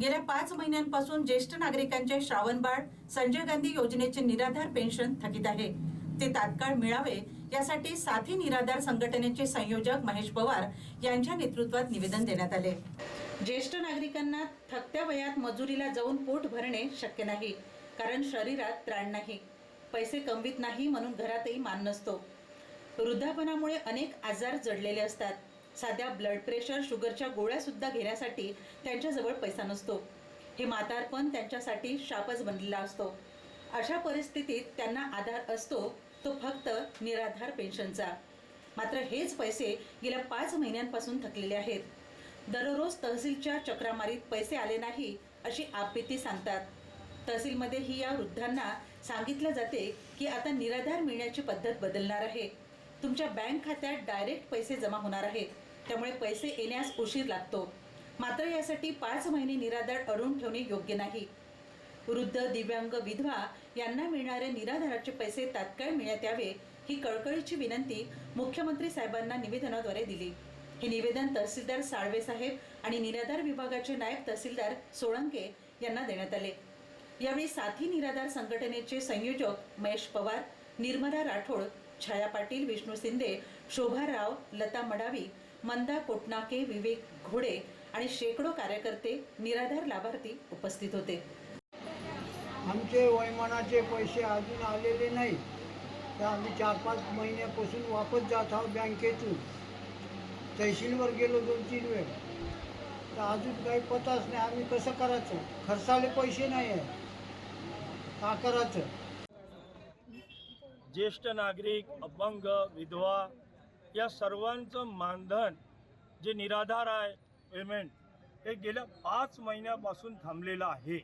गेल्या पाच महिन्यांपासून ज्येष्ठ नागरिकांचे श्रावणबाळ संजय गांधी योजनेचे निराधार पेन्शन थकीत आहे. ते तात्काळ मिळावे यासाठी साथी निराधार संघटनेचे संयोजक महेश पवार यांच्या नेतृत्वात निवेदन देण्यात आले. ज्येष्ठ नागरिकांना थकत्या वयात मजुरीला जाऊन पोट भरणे शक्य नाही कारण शरीरात त्राण नाही. पैसे कमवित नाही म्हणून घरातही मान नसतो. वृद्धापनामुळे अनेक आजार जडलेले असतात. साध्या ब्लड प्रेशर शुगरच्या गोळ्यासुद्धा घेण्यासाठी त्यांच्याजवळ पैसा नसतो. हे म्हातारपण त्यांच्यासाठी शापच बनलेला असतो. अशा परिस्थितीत त्यांना आधार असतो तो फक्त निराधार पेन्शनचा. मात्र हेच पैसे गेल्या पाच महिन्यांपासून थकलेले आहेत. दररोज तहसीलच्या चक्रामारीत पैसे आले नाही अशी आपत्ती सांगतात. तहसीलमध्येही या वृद्धांना सांगितलं जाते की आता निराधार मिळण्याची पद्धत बदलणार आहे. तुमच्या बँक खात्यात डायरेक्ट पैसे जमा होणार आहेत. त्यामुळे पैसे येण्यास उशीर लागतो. मात्र यासाठी पाच महिने निराधार अडून ठेवणे योग्य नाही. वृद्ध दिव्यांग विधवा यांना मिळणारे निराधाराचे पैसे तात्काळ मिळण्यात यावे ही कळकळीची विनंती मुख्यमंत्री साहेबांना निवेदनाद्वारे दिली. हे निवेदन तहसीलदार साळवे साहेब आणि निराधार विभागाचे नायब तहसीलदार सोळंके यांना देण्यात आले. यावेळी साथी निराधार संघटनेचे संयोजक महेश पवार निर्मला राठोड छाया पाटील विष्णू शिंदे शोभा राव लता मडावी मंदा कोटनाके विवेक घोडे आणि शेकडो कार्यकर्ते निराधार लाभार्थी उपस्थित होते. आमचे वैमानाचे पैसे अजून आलेले नाही तर आम्ही चार पाच महिन्यापासून वापस जात आहोत बँकेतून. तहसीलवर गेलो दोन तीन वेळ. तर अजून काही पताच नाही. आम्ही कसं करायचं? खर्चाले पैसे नाही आहे का करायचं? ज्येष्ठ नागरिक अपंग विधवा या सर्वांचं मानधन जे निराधार आहे पेमेंट हे गेल्या पाच महिन्यापासून थांबलेलं आहे.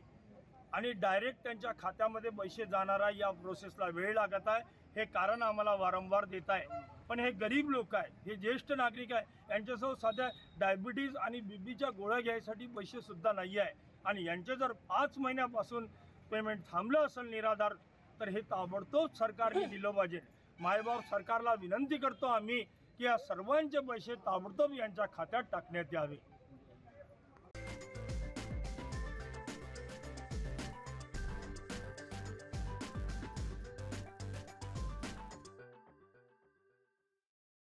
आणि डायरेक्ट त्यांच्या खात्यामध्ये पैसे जाणारा या प्रोसेसला वेळ लागत आहे. हे कारण आम्हाला वारंवार देत आहे. पण हे गरीब लोक आहे हे ज्येष्ठ नागरिक आहे यांच्यासह सध्या डायबिटीज आणि बीबीच्या गोळ्या घ्यायसाठी पैसेसुद्धा नाही आहे. आणि यांचे जर पाच महिन्यापासून पेमेंट थांबलं असेल निराधार तर हे ताबडतोब सरकारने दिलं पाहिजे. मायबाप सरकारला विनंती करतो आम्ही की या सर्वांचे पैसे ताबडतोब यांच्या खात्यात टाकण्यात यावे.